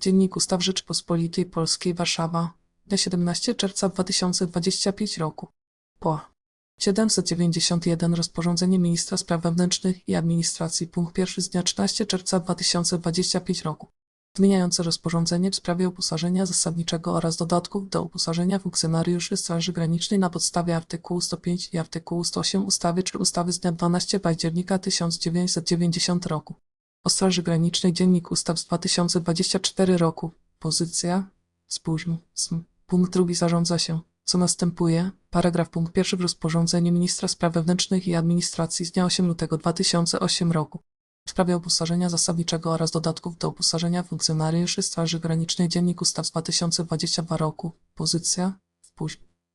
Dziennik Ustaw Rzeczypospolitej Polskiej Warszawa, dnia 17 czerwca 2025 roku. Po 791 Rozporządzenie Ministra Spraw Wewnętrznych i Administracji punkt pierwszy z dnia 13 czerwca 2025 roku. Zmieniające rozporządzenie w sprawie uposażenia zasadniczego oraz dodatków do uposażenia funkcjonariuszy Straży Granicznej na podstawie artykułu 105 i artykułu 108 ustawy czy ustawy z dnia 12 października 1990 roku. O Straży Granicznej Dziennik Ustaw z 2024 roku. Pozycja. Sm. Punkt drugi zarządza się. Co następuje? Paragraf punkt pierwszy w rozporządzeniu Ministra Spraw Wewnętrznych i Administracji z dnia 8 lutego 2008 roku w sprawie uposażenia zasadniczego oraz dodatków do uposażenia funkcjonariuszy Straży Granicznej Dziennik Ustaw z 2022 roku. Pozycja.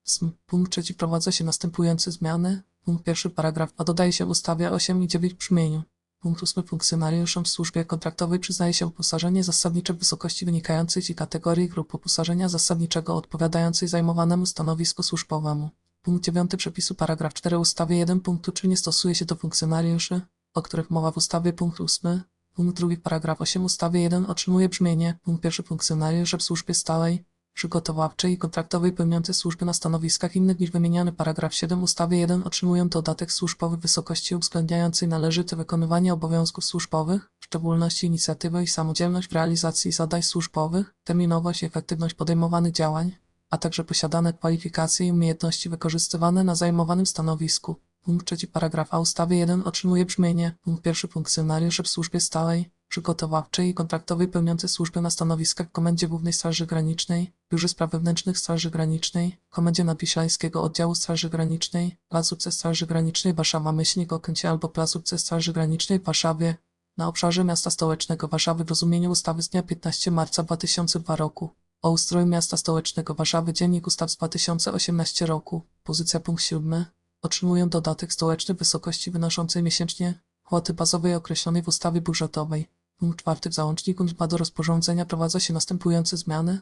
Sm. Punkt trzeci wprowadza się następujące zmiany. Punkt pierwszy paragraf a dodaje się ustawie 8 i 9 w brzmieniu. Punkt 8 funkcjonariuszom w służbie kontraktowej przyznaje się uposażenie zasadnicze w wysokości wynikającej z kategorii grup uposażenia zasadniczego odpowiadającej zajmowanemu stanowisku służbowemu. Punkt 9 przepisu paragraf 4 ustawy 1 punktu 3 nie stosuje się do funkcjonariuszy, o których mowa w ustawie. Punkt 8. Punkt 2 paragraf 8 ustawy 1 otrzymuje brzmienie. Punkt 1 funkcjonariusze w służbie stałej, przygotowawczej i kontraktowej pełniące służby na stanowiskach innych niż wymieniany paragraf 7 ustawy 1 otrzymują dodatek służbowy w wysokości uwzględniającej należyte wykonywanie obowiązków służbowych, w szczególności inicjatywę i samodzielność w realizacji zadań służbowych, terminowość i efektywność podejmowanych działań, a także posiadane kwalifikacje i umiejętności wykorzystywane na zajmowanym stanowisku. Punkt trzeci paragraf A ustawy 1 otrzymuje brzmienie punkt pierwszy funkcjonariusze w służbie stałej, przygotowawczej i kontraktowej pełniące służbę na stanowiskach w Komendzie Głównej Straży Granicznej, Biurze Spraw Wewnętrznych Straży Granicznej, Komendzie Nadwiślańskiego Oddziału Straży Granicznej, placówce Straży Granicznej Warszawa Myślnik Okęcie albo placówce Straży Granicznej w Warszawie, na obszarze miasta stołecznego Warszawy w rozumieniu ustawy z dnia 15 marca 2002 roku o ustroju miasta stołecznego Warszawy Dziennik Ustaw z 2018 roku, pozycja punkt 7, otrzymują dodatek stołeczny w wysokości wynoszącej miesięcznie kwoty bazowej określonej w ustawie budżetowej. Punkt 4 w załączniku do rozporządzenia prowadza się następujące zmiany,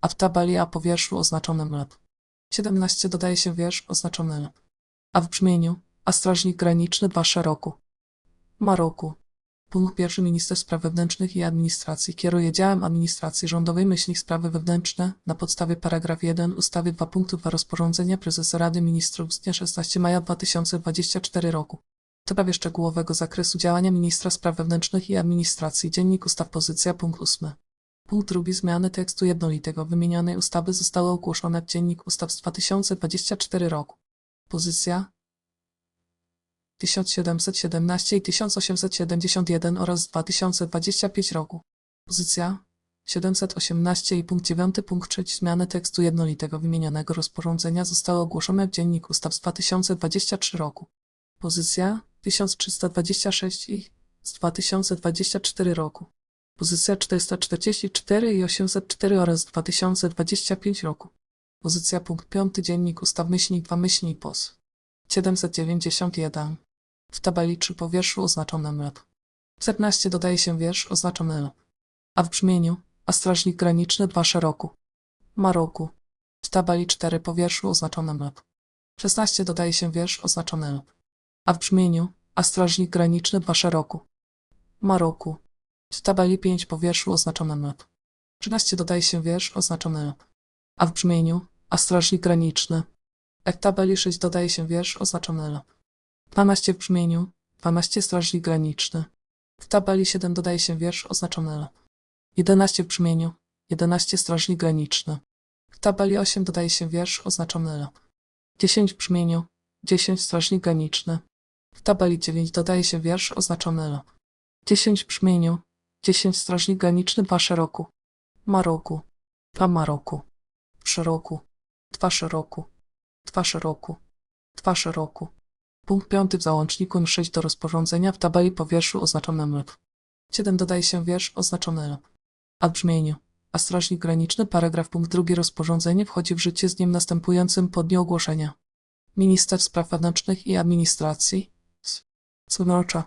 a w tabeli A po wierszu oznaczonym lep. 17 dodaje się wiersz oznaczony lep. A w brzmieniu, a strażnik graniczny dwa szeroku. Maroku. Punkt pierwszy Minister Spraw Wewnętrznych i Administracji kieruje działem administracji rządowej myślnik sprawy wewnętrzne na podstawie paragraf 1 ustawy 2 punktu 2 rozporządzenia prezesa Rady Ministrów z dnia 16 maja 2024 roku. W sprawie szczegółowego zakresu działania Ministra Spraw Wewnętrznych i Administracji Dziennik Ustaw Pozycja punkt 8. Punkt drugi zmiany tekstu jednolitego wymienionej ustawy zostały ogłoszone w Dziennik Ustaw z 2024 roku. Pozycja 1717 i 1871 oraz z 2025 roku. Pozycja 718 i punkt 9 punkt 3 zmiany tekstu jednolitego wymienionego rozporządzenia zostały ogłoszone w Dziennik Ustaw z 2023 roku. Pozycja 1326 i z 2024 roku. Pozycja 444 i 804 oraz z 2025 roku. Pozycja punkt 5 Dziennik Ustaw myślnik 2 myślnik POS 791 w tabeli 3 po wierszu oznaczonym lep. 14 dodaje się wiersz oznaczony lep. A w brzmieniu, a strażnik graniczny dwa szeroku. Maroku. W tabeli 4 po wierszu oznaczonym lep. 16 dodaje się wiersz oznaczony lep. A w brzmieniu, a strażnik graniczny dwa szeroku. Maroku. W tabeli 5 po wierszu oznaczonym lep. 13 dodaje się wiersz oznaczony lep. A w brzmieniu, a strażnik graniczny. Jak w tabeli 6 dodaje się wiersz oznaczony lep. 12 w brzmieniu, 12 strażnik graniczny. W tabeli 7 dodaje się wiersz oznaczony lep. 11 w brzmieniu, 11 strażnik graniczny. W tabeli 8 dodaje się wiersz oznaczony lep. 10 w brzmieniu, 10 strażnik graniczny. W tabeli 9 dodaje się wiersz oznaczony. 10 w brzmieniu, 10 strażnik graniczny dwa szeroku. Maroku, dwa Maroku. W szeroku, dwa szeroku, dwa szeroku, dwa szeroku. Punkt 5 w załączniku M6 do rozporządzenia w tabeli po wierszu oznaczonym lep. 7 dodaje się wiersz oznaczony lep. A brzmieniu. A strażnik graniczny paragraf punkt drugi rozporządzenie wchodzi w życie z dniem następującym po dniu ogłoszenia. Minister Spraw Wewnętrznych i Administracji. Sinatra